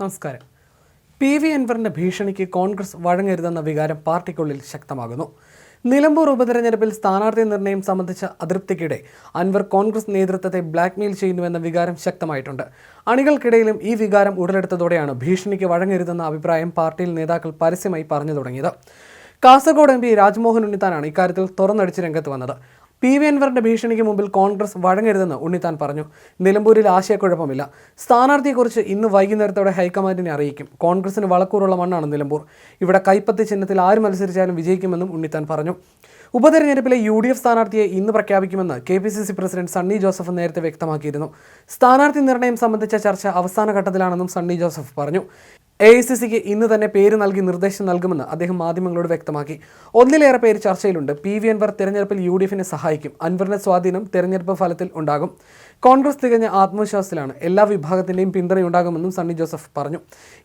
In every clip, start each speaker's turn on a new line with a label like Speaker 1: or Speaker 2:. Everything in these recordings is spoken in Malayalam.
Speaker 1: നമസ്കാരം. പി വി അൻവറിന്റെ ഭീഷണിക്ക് കോൺഗ്രസ് വഴങ്ങരുതെന്ന വികാരം പാർട്ടിക്കുള്ളിൽ ശക്തമാകുന്നു. നിലമ്പൂർ ഉപതെരഞ്ഞെടുപ്പിൽ സ്ഥാനാർത്ഥി നിർണയം സംബന്ധിച്ച അതൃപ്തിക്കിടെ അൻവർ കോൺഗ്രസ് നേതൃത്വത്തെ ബ്ലാക്ക്മെയിൽ ചെയ്യുന്നുവെന്ന വികാരം ശക്തമായിട്ടുണ്ട്. അണികൾക്കിടയിലും ഈ വികാരം ഉടലെടുത്തതോടെയാണ് ഭീഷണിക്ക് വഴങ്ങരുതെന്ന അഭിപ്രായം പാർട്ടിയിൽ നേതാക്കൾ പരസ്യമായി പറഞ്ഞു തുടങ്ങിയത്. കാസർഗോഡ് എം പി രാജ്മോഹൻ ഉണ്ണിത്താനാണ് ഇക്കാര്യത്തിൽ തുറന്നടിച്ച് രംഗത്ത് വന്നത്. പി വി അൻവറിന്റെ ഭീഷണിക്ക് മുമ്പിൽ കോൺഗ്രസ് വഴങ്ങരുതെന്ന് ഉണ്ണിത്താൻ പറഞ്ഞു. നിലമ്പൂരിൽ ആശയക്കുഴപ്പമില്ല. സ്ഥാനാർത്ഥിയെക്കുറിച്ച് ഇന്ന് വൈകുന്നേരത്തോടെ ഹൈക്കമാൻഡിനെ അറിയിക്കും. കോൺഗ്രസിന് വളക്കൂറുള്ള മണ്ണാണ് നിലമ്പൂർ. ഇവിടെ കൈപ്പത്തി ചിഹ്നത്തിൽ ആര് മത്സരിച്ചാലും വിജയിക്കുമെന്നും ഉണ്ണിത്താൻ പറഞ്ഞു. ഉപതെരഞ്ഞെടുപ്പിലെ യു ഡി എഫ് സ്ഥാനാർത്ഥിയെ ഇന്ന് പ്രഖ്യാപിക്കുമെന്ന് K P C C president Sunny Joseph നേരത്തെ വ്യക്തമാക്കിയിരുന്നു. സ്ഥാനാർത്ഥി നിർണയം സംബന്ധിച്ച ചർച്ച അവസാന ഘട്ടത്തിലാണെന്നും സണ്ണി ജോസഫ് പറഞ്ഞു. എ ഐ സി സിക്ക് ഇന്ന് തന്നെ പേര് നൽകി നിർദ്ദേശം നൽകുമെന്ന് അദ്ദേഹം മാധ്യമങ്ങളോട് വ്യക്തമാക്കി. ഒന്നിലേറെ പേര് ചർച്ചയിലുണ്ട്. പി വി അൻവർ തെരഞ്ഞെടുപ്പിൽ യു ഡി എഫിനെ സഹായിക്കും. അൻവറിന്റെ സ്വാധീനം തെരഞ്ഞെടുപ്പ് ഫലത്തിൽ ഉണ്ടാകും. കോൺഗ്രസ് തികഞ്ഞ ആത്മവിശ്വാസത്തിലാണ്. എല്ലാ വിഭാഗത്തിന്റെയും പിന്തുണയുണ്ടാകുമെന്നും സണ്ണി ജോസഫ് പറഞ്ഞു.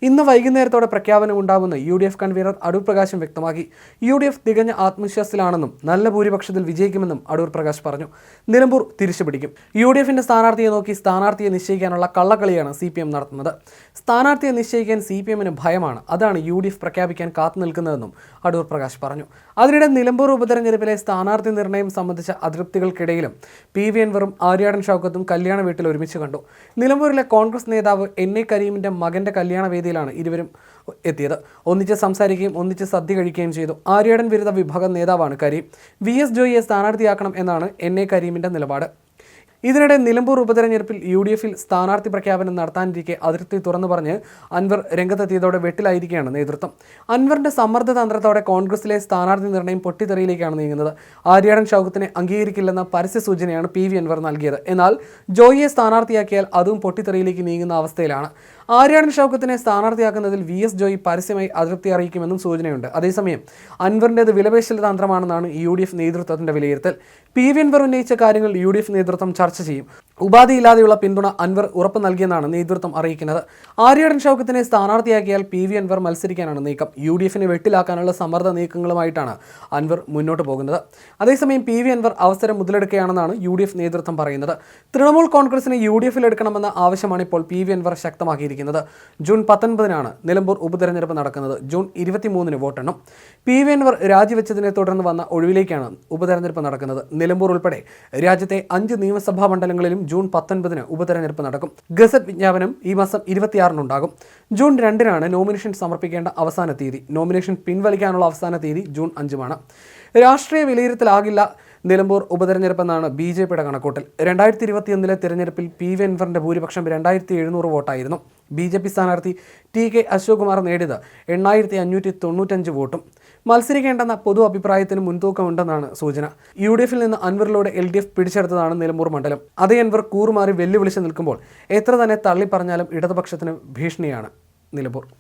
Speaker 1: ഇന്ന് വൈകുന്നേരത്തോടെ പ്രഖ്യാപനം ഉണ്ടാകുമെന്ന് U D F convener Adoor പ്രകാശും വ്യക്തമാക്കി. യു ഡി എഫ് തികഞ്ഞ ആത്മവിശ്വാസത്തിലാണെന്നും നല്ല ഭൂരിപക്ഷത്തിൽ വിജയിക്കുമെന്നും അടൂർ പ്രകാശ് പറഞ്ഞു. നിലമ്പൂർ തിരിച്ചു പിടിക്കും. യു ഡി എഫിന്റെ സ്ഥാനാർത്ഥിയെ നോക്കി സ്ഥാനാർത്ഥിയെ നിശ്ചയിക്കാനുള്ള കള്ളക്കളിയാണ് സി പി എം നടത്തുന്നത്. സ്ഥാനാർത്ഥിയെ നിശ്ചയിക്കാൻ സി പി എമ്മിന് ഭയമാണ്. അതാണ് യു ഡി എഫ് പ്രഖ്യാപിക്കാൻ കാത്തു നിൽക്കുന്നതെന്നും അടൂർ പ്രകാശ് പറഞ്ഞു. അതിനിടെ നിലമ്പൂർ ഉപതെരഞ്ഞെടുപ്പിലെ സ്ഥാനാർത്ഥി നിർണയം സംബന്ധിച്ച അതൃപ്തികൾക്കിടയിലും പി വി എൻവറും ആര്യാടൻ ഷൗക്കത്തും കല്യാണ വീട്ടിൽ ഒരുമിച്ച് കണ്ടു. നിലമ്പൂരിലെ കോൺഗ്രസ് നേതാവ് എൻ എ കരീമിന്റെ മകന്റെ കല്യാണ വേദിയിലാണ് ഇരുവരും എത്തിയത്. ഒന്നിച്ച് സംസാരിക്കുകയും ഒന്നിച്ച് സദ്യ കഴിക്കുകയും ചെയ്തു. ആര്യാടൻ വിരുദ്ധ വിഭാഗം നേതാവാണ് കരീം. വി എസ് ജോയിയെ സ്ഥാനാർത്ഥിയാക്കണം എന്നാണ് എൻ എ കരീമിന്റെ നിലപാട്. ഇതിനിടെ നിലമ്പൂർ ഉപതെരഞ്ഞെടുപ്പിൽ യു ഡി എഫിൽ സ്ഥാനാർത്ഥി പ്രഖ്യാപനം നടത്താനിരിക്കെ അതിർത്തി തുറന്നു പറഞ്ഞ് അൻവർ രംഗത്തെത്തിയതോടെ വെട്ടിലായിരിക്കുകയാണ് നേതൃത്വം. അൻവറിന്റെ സമ്മർദ്ദ തന്ത്രത്തോടെ കോൺഗ്രസിലെ സ്ഥാനാർത്ഥി നിർണയം പൊട്ടിത്തെറിയിലേക്കാണ് നീങ്ങുന്നത്. ആര്യാടൻ ഷൗക്കത്തിനെ അംഗീകരിക്കില്ലെന്ന പരസ്യ സൂചനയാണ് പി വി അൻവർ നൽകിയത്. എന്നാൽ ജോയിയെ സ്ഥാനാർത്ഥിയാക്കിയാൽ അതും പൊട്ടിത്തെറിയിലേക്ക് നീങ്ങുന്ന അവസ്ഥയിലാണ്. ആര്യാടൻ ഷൗക്കത്തിനെ സ്ഥാനാർത്ഥിയാക്കുന്നതിൽ വി എസ് ജോയി പരസ്യമായി അതൃപ്തി അറിയിക്കുമെന്നും സൂചനയുണ്ട്. അതേസമയം അൻവറിന്റെത് വിലപേശൽ തന്ത്രമാണെന്നാണ് യു ഡി എഫ് നേതൃത്വത്തിന്റെ വിലയിരുത്തൽ. പി വി അൻവർ ഉന്നയിച്ച കാര്യങ്ങൾ യു ഡി എഫ് നേതൃത്വം ചർച്ച ചെയ്യും. ഉപാധിയില്ലാതെയുള്ള പിന്തുണ അൻവർ ഉറപ്പ് നൽകിയെന്നാണ് നേതൃത്വം അറിയിക്കുന്നത്. ആര്യടൻ ഷൗക്കത്തിനെ സ്ഥാനാർത്ഥിയാക്കിയാൽ പി വി അൻവർ മത്സരിക്കാനാണ് നീക്കം. യു ഡി എഫിനെ വെട്ടിലാക്കാനുള്ള സമ്മർദ്ദ നീക്കങ്ങളുമായിട്ടാണ് അൻവർ മുന്നോട്ട് പോകുന്നത്. അതേസമയം പി വി അൻവർ അവസരം മുതലെടുക്കുകയാണെന്നാണ് യു ഡി എഫ് നേതൃത്വം പറയുന്നത്. തൃണമൂൽ കോൺഗ്രസിനെ യു ഡി എഫിൽ എടുക്കണമെന്ന ആവശ്യമാണ് ഇപ്പോൾ പി വി അൻവർ ശക്തമാക്കിയിരിക്കുന്നത്. ജൂൺ പത്തൊൻപതിനാണ് നിലമ്പൂർ ഉപതെരഞ്ഞെടുപ്പ് നടക്കുന്നത്. ജൂൺ ഇരുപത്തിമൂന്നിന് വോട്ടെണ്ണം. പി വി അൻവർ രാജിവെച്ചതിനെ തുടർന്ന് വന്ന ഒഴിവിലേക്കാണ് ഉപതെരഞ്ഞെടുപ്പ് നടക്കുന്നത്. നിലമ്പൂർ ഉൾപ്പെടെ രാജ്യത്തെ അഞ്ച് നിയമസഭാ മണ്ഡലങ്ങളിലും ജൂൺ പത്തൊൻപതിന് ഉപതെരഞ്ഞെടുപ്പ് നടക്കും. ഗസറ്റ് വിജ്ഞാപനം ഈ മാസം ഇരുപത്തിയാറിനുണ്ടാകും. ജൂൺ രണ്ടിനാണ് നോമിനേഷൻ സമർപ്പിക്കേണ്ട അവസാന തീയതി. നോമിനേഷൻ പിൻവലിക്കാനുള്ള അവസാന തീയതി ജൂൺ അഞ്ചുമാണ്. രാഷ്ട്രീയ വിലയിരുത്തലാകില്ല. നിലമ്പൂർ ഉപതെരഞ്ഞെടുപ്പെന്നാണ് ബി ജെ പിയുടെ കണക്കൂട്ടൽ. രണ്ടായിരത്തി ഇരുപത്തിയൊന്നിലെ തിരഞ്ഞെടുപ്പിൽ പി വി അൻവറിന്റെ ഭൂരിപക്ഷം രണ്ടായിരത്തി എഴുന്നൂറ് വോട്ടായിരുന്നു. ബി ജെ പി സ്ഥാനാർത്ഥി ടി കെ അശോക് കുമാർ നേടിയത് എണ്ണായിരത്തി അഞ്ഞൂറ്റി തൊണ്ണൂറ്റഞ്ച് വോട്ടും. മത്സരിക്കേണ്ടെന്ന പൊതു അഭിപ്രായത്തിന് മുൻതൂക്കമുണ്ടെന്നാണ് സൂചന. യു ഡി എഫിൽ നിന്ന് അൻവറിലൂടെ എൽ ഡി എഫ് പിടിച്ചെടുത്തതാണ് നിലമ്പൂർ മണ്ഡലം. അതേ അൻവർ കൂറുമാറി വെല്ലുവിളിച്ച് നിൽക്കുമ്പോൾ എത്ര തന്നെ തള്ളിപ്പറഞ്ഞാലും ഇടതുപക്ഷത്തിന് ഭീഷണിയാണ് നിലമ്പൂർ.